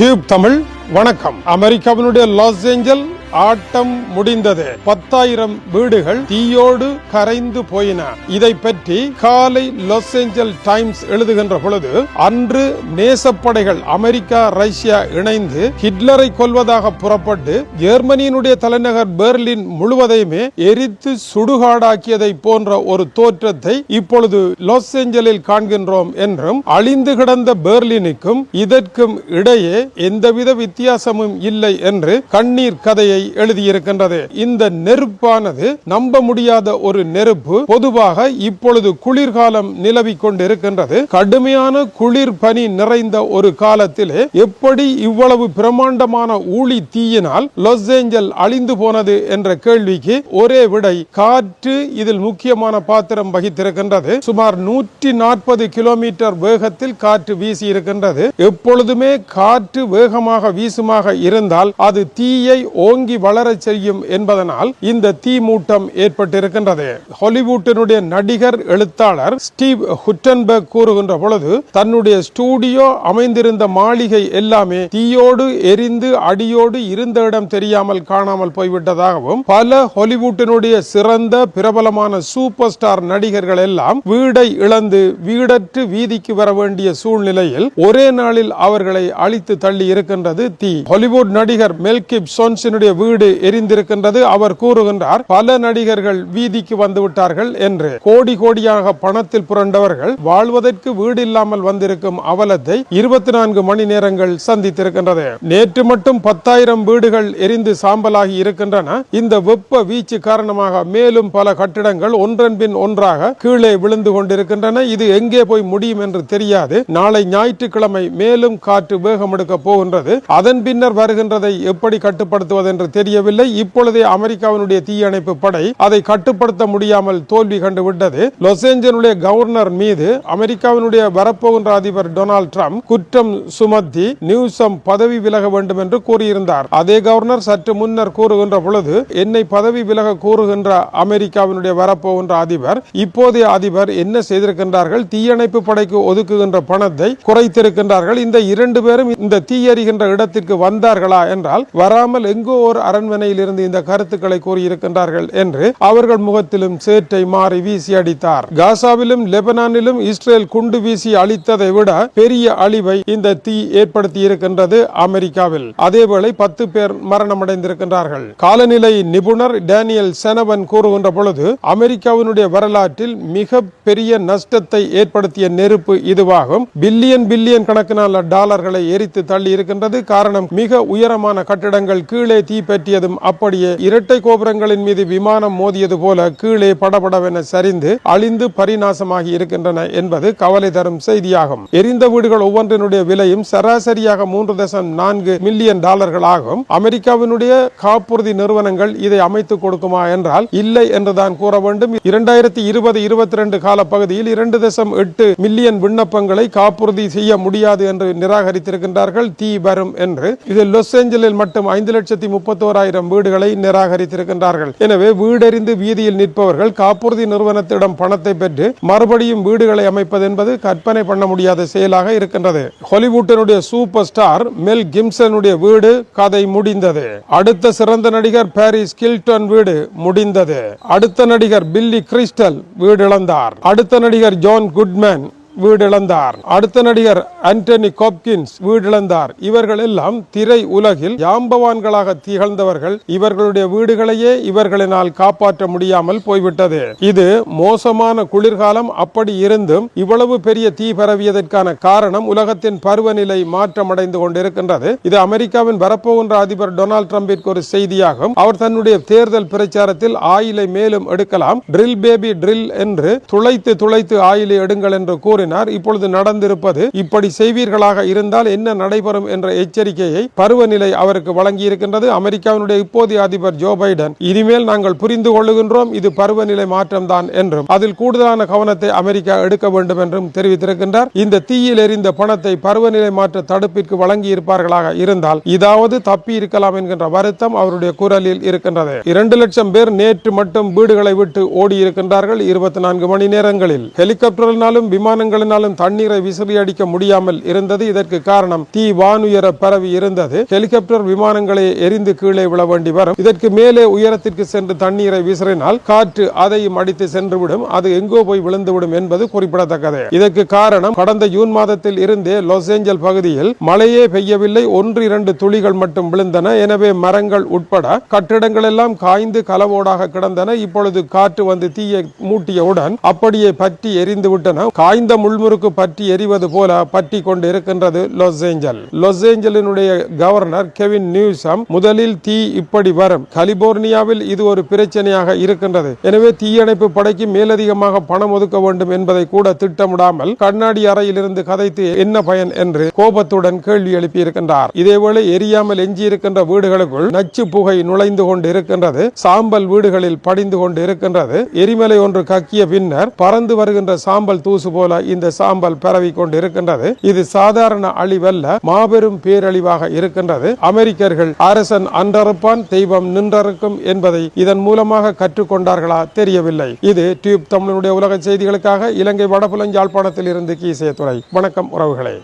Tube Tamil வணக்கம். அமெரிக்காவினுடைய loss angel ஆட்டம் முடிந்தது. பத்தாயிரம் வீடுகள் தீயோடு கரைந்து போயின. இதை பற்றி காலை லாஸ் ஏஞ்சல் டைம்ஸ் எழுதுகின்ற பொழுது அன்று நேசப்படைகள் அமெரிக்கா ரஷ்யா இணைந்து ஹிட்லரை கொல்வதாக புறப்பட்டு ஜெர்மனியினுடைய தலைநகர் பெர்லின் முழுவதையுமே எரித்து சுடுகாடாக்கியதை போன்ற ஒரு தோற்றத்தை இப்பொழுது லாஸ் ஏஞ்சலில் காண்கின்றோம் என்றும் அழிந்து கிடந்த பெர்லினுக்கும் இதற்கும் இடையே எந்தவித வித்தியாசமும் இல்லை என்று கண்ணீர் கதையை எழுதியிருக்கின்றது. இந்த நெருப்பானது நம்ப முடியாத ஒரு நெருப்பு பொதுவாக இப்பொழுது குளிர்காலம் நிலவிக் கொண்டிருக்கின்றது. கடுமையான குளிர் பனி நிறைந்த ஒரு காலத்திலே எப்படி இவ்வளவு பிரமாண்டமான ஊழி தீயினால் லாஸ் ஏஞ்சல் அழிந்து போனது என்ற கேள்விக்கு ஒரே விடை காற்று இதில் முக்கியமான பாத்திரம் வகித்திருக்கின்றது. சுமார் நூற்றி நாற்பது கிலோமீட்டர் வேகத்தில் காற்று வீசி இருக்கின்றது. எப்பொழுதுமே காற்று வேகமாக வீசுமாக இருந்தால் அது தீயை ஓங்கி வளரச் செய்யும் என்பதனால் இந்த தீ மூட்டம் ஏற்பட்டிருக்கின்றது. ஹாலிவுட்டினுடைய நடிகர் எழுத்தாளர் ஸ்டீவ் ஹுட்டன்பர்க் கூறுகின்ற பொழுது தன்னுடைய ஸ்டூடியோ அமைந்திருந்த மாளிகை எல்லாமே தீயோடு எரிந்து அடியோடு இருந்த இடம் தெரியாமல் காணாமல் போய்விட்டதாகவும் பல ஹாலிவுட்டினுடைய சிறந்த பிரபலமான சூப்பர் ஸ்டார் நடிகர்கள் எல்லாம் வீடை இழந்து வீடற்று வீதிக்கு வர வேண்டிய சூழ்நிலையில் ஒரே நாளில் அவர்களை அழித்து தள்ளி இருக்கின்றது தீ. ஹாலிவுட் நடிகர் மெல்கிப் சோன்சினுடைய வீடு எரிந்திருக்கின்றது. அவர் கூறுகின்றார் பல நடிகர்கள் வீதிக்கு வந்து விட்டார்கள் என்று. கோடி கோடியாக பணத்தில் புரண்டவர்கள் வாழ்வதற்கு வீடு இல்லாமல் வந்திருக்கும் அவலத்தை இருபத்தி நான்கு மணி நேரங்கள் சந்தித்திருக்கின்றது. நேற்று மட்டும் பத்தாயிரம் வீடுகள் எரிந்து சாம்பலாகி இருக்கின்றன. இந்த வெப்ப வீச்சு காரணமாக மேலும் பல கட்டிடங்கள் ஒன்றன் பின் ஒன்றாக கீழே விழுந்து கொண்டிருக்கின்றன. இது எங்கே போய் முடியும் என்று தெரியாது. நாளை ஞாயிற்றுக்கிழமை மேலும் காற்று வேகம் எடுக்க போகின்றது. அதன் பின்னர் வருகின்றதை எப்படி கட்டுப்படுத்துவது என்று தெரியவில்லை. இப்பொழுதே அமெரிக்காவினுடைய தீயணைப்பு படை அதை கட்டுப்படுத்த முடியாமல் தோல்வி கண்டு விட்டது. லாஸ் ஏஞ்சலுடைய கவர்னர் மீது அமெரிக்காவினுடைய வரப்போகின்ற அதிபர் டொனால்ட் ட்ரம்ப் குற்றம் சுமத்தி நியூசம் பதவி விலக வேண்டும் என்று கூறியிருந்தார். அதே கவர்னர் சற்று முன்னர் கூறுகின்ற பொழுது என்னை பதவி விலக கூறுகின்ற அமெரிக்காவினுடைய வரப்போகின்ற அதிபர் இப்போதைய அதிபர் என்ன செய்திருக்கின்றார்கள்? தீயணைப்பு படைக்கு ஒதுக்குகின்ற பணத்தை குறைத்திருக்கின்றார்கள். இந்த இரண்டு பேரும் இந்த தீயறிகின்ற இடத்திற்கு வந்தார்களா? என்றால் வராமல் எங்கோ ஒரு அரண்மனையிலிருந்து இந்த கருத்துக்களை கூறியிருக்கின்றார்கள் என்று அவர்கள் முகத்திலும் சேற்றை மாறி வீசி அடித்தார். காசாவிலும் லெபனானிலும் இஸ்ரேல் குண்டு வீசி அளித்ததை விட பெரிய அழிவை இந்த தீ ஏற்படுத்தி இருக்கின்றது அமெரிக்காவில். அதேவேளை பத்து பேர் மரணமடைந்திருக்கின்றார்கள். காலநிலை நிபுணர் டேனியல் செனவன் கூறுகின்ற பொழுது அமெரிக்காவினுடைய வரலாற்றில் மிக பெரிய நஷ்டத்தை ஏற்படுத்திய நெருப்பு இதுவாகும். பில்லியன் பில்லியன் கணக்கினால் டாலர்களை எரித்து தள்ளி இருக்கின்றது காரணம் மிக உயரமான கட்டிடங்கள் கீழே தீ பற்றியதும் அப்படியே இரட்டை கோபுரங்களின் மீது விமானம் மோதியது போல கீழே படபடவென சரிந்து அழிந்து பரிநாசமாகி இருக்கின்றன என்பது கவலை தரும் செய்தியாகும். எரிந்த வீடுகள் ஒவ்வொன்றினுடைய விலையும் சராசரியாக மூன்று தசம் நான்கு மில்லியன் டாலர்கள் ஆகும். அமெரிக்காவினுடைய காப்புறுதி நிறுவனங்கள் இதை அமைத்துக் கொடுக்குமா என்றால் இல்லை என்றுதான் கூற வேண்டும். இரண்டாயிரத்தி இருபது இருபத்தி ரெண்டு கால பகுதியில் இரண்டு தசம் எட்டு மில்லியன் விண்ணப்பங்களை காப்புறுதி செய்ய முடியாது என்று நிராகரித்திருக்கின்றார்கள். தீ வரும் என்று. இதில் லொஸ் ஏஞ்சலில் மட்டும் ஐந்து லட்சத்தி முப்பது முப்பத்தோராயிரம் வீடுகளை நிராகரித்திருக்கின்றார்கள். எனவே வீடறிந்து வீதியில் நிற்பவர்கள் காப்புறுதி நிறுவனத்திடம் பணத்தை பெற்று மறுபடியும் வீடுகளை அமைப்பது என்பது கற்பனை பண்ண முடியாத செயலாக இருக்கின்றது. ஹாலிவுட்டினுடைய சூப்பர் ஸ்டார் மெல் கிம்சனுடைய வீடு கதை முடிந்தது. அடுத்த சிறந்த நடிகர் பாரிஸ் கில்டன் வீடு முடிந்தது. அடுத்த நடிகர் பில்லி கிறிஸ்டல் வீடு இழந்தார். அடுத்த நடிகர் ஜான் குட்மேன் வீடிழந்தார். அடுத்த நடிகர் ஆண்டனி கோப்கின்ஸ் வீடிழந்தார். இவர்கள் எல்லாம் திரை உலகில் ஜாம்பவான்களாக திகழ்ந்தவர்கள். இவர்களுடைய வீடுகளையே இவர்களினால் காப்பாற்ற முடியாமல் போய்விட்டது. இது மோசமான குளிர்காலம். அப்படி இருந்தும் இவ்வளவு பெரிய தீ பரவியதற்கான காரணம் உலகத்தின் பருவநிலை மாற்றமடைந்து கொண்டிருக்கின்றது. இது அமெரிக்காவின் வரப்போகின்ற அதிபர் டொனால்ட் ட்ரம்பிற்கு ஒரு செய்தியாகும். அவர் தன்னுடைய தேர்தல் பிரச்சாரத்தில் ஆயிலை மேலும் எடுக்கலாம். ட்ரில் பேபி ட்ரில் என்று துளைத்து துளைத்து ஆயிலை எடுங்கள் என்று கூறினார். கூறினார் இப்பொழுது நடந்திருப்பது இப்படி செய்வீர்களாக இருந்தால் என்ன நடைபெறும் என்ற எச்சரிக்கையை பருவநிலை அவருக்கு வழங்கியிருக்கின்றது. அமெரிக்காவினுடைய இப்போதைய அதிபர் ஜோ பைடன் இனிமேல் நாங்கள் புரிந்து கொள்ளுகின்றோம் இது பருவநிலை மாற்றம்தான் என்றும் அதில் கூடுதலான கவனத்தை அமெரிக்கா எடுக்க வேண்டும் என்றும் தெரிவித்திருக்கின்றார். இந்த தீயில் எரிந்த பணத்தை பருவநிலை மாற்ற தடுப்பிற்கு வழங்கியிருப்பார்களாக இருந்தால் இதாவது தப்பி இருக்கலாம் என்கின்ற வருத்தம் அவருடைய குரலில் இருக்கின்றது. இரண்டு லட்சம் பேர் நேற்று மட்டும் வீடுகளை விட்டு ஓடி இருக்கின்றார்கள் இருபத்தி நான்கு மணி நேரங்களில். ஹெலிகாப்டரினாலும் விமானங்கள் வாகனங்களினாலும் தண்ணீரை விசிறி அடிக்க முடியாமல் இருந்தது. இதற்கு காரணம் தீ வானுயர பரவி இருந்தது. ஹெலிகாப்டர் விமானங்களை எரிந்து கீழே விழ வேண்டி வரும். இதற்கு மேலே உயரத்திற்கு சென்று தண்ணீரை விசிறினால் காற்று அதையும் அடித்து சென்றுவிடும். அது எங்கோ போய் விழுந்துவிடும் என்பது குறிப்பிடத்தக்கது. இதற்கு காரணம் கடந்த ஜூன் மாதத்தில் இருந்தே லாஸ் ஏஞ்சல் பகுதியில் மழையே பெய்யவில்லை. ஒன்று இரண்டு துளிகள் மட்டும் விழுந்தன. எனவே மரங்கள் உட்பட கட்டிடங்கள் எல்லாம் காய்ந்து கலவோடாக கிடந்தன. இப்பொழுது காற்று வந்து தீயை மூட்டியவுடன் அப்படியே பற்றி எரிந்து விட்டன காய்ந்த முள்முறுக்கு பற்றி எரிவது போல பற்றி கொண்டு இருக்கின்றது லாஸ் ஏஞ்சல் லாஸ் ஏஞ்சலினுடைய கவர்னர் கெவின் நியூசம் முதலில் தீ இப்படி வரும். கலிபோர்னியாவில் இது ஒரு பிரச்சனையாக இருக்கின்றது. எனவே தீயணைப்பு படைக்கு மேலதிகமாக பணம் ஒதுக்க வேண்டும் என்பதை கூட திட்டமிடாமல் கண்ணாடி அறையிலிருந்து கதைத்து என்ன பயன் என்று கோபத்துடன் கேள்வி எழுப்பியிருக்கின்றார். இதேவேளை எரியாமல் எஞ்சியிருக்கின்ற வீடுகளுக்குள் நச்சு புகை நுழைந்து கொண்டு இருக்கின்றது சாம்பல் வீடுகளில் படிந்து கொண்டு இருக்கின்றது எரிமலை ஒன்று கக்கிய பின்னர் பறந்து வருகின்ற சாம்பல் தூசு போல இந்த சாம்பல் பரவி கொண்டு இருக்கின்றது இது சாதாரண அழிவல்ல மாபெரும் பேரழிவாக இருக்கின்றது. அமெரிக்கர்கள் அரசன் அன்றறுப்பான் தெய்வம் நின்றறுக்கும் என்பதை இதன் மூலமாக கற்றுக்கொண்டார்களா தெரியவில்லை. இது டியூப் தமிழனுடைய உலக செய்திகளுக்காக இலங்கை வடபுலஞ்சாழ்ப்பாணத்தில் இருந்து கீசே துறை வணக்கம் உறவுகளே.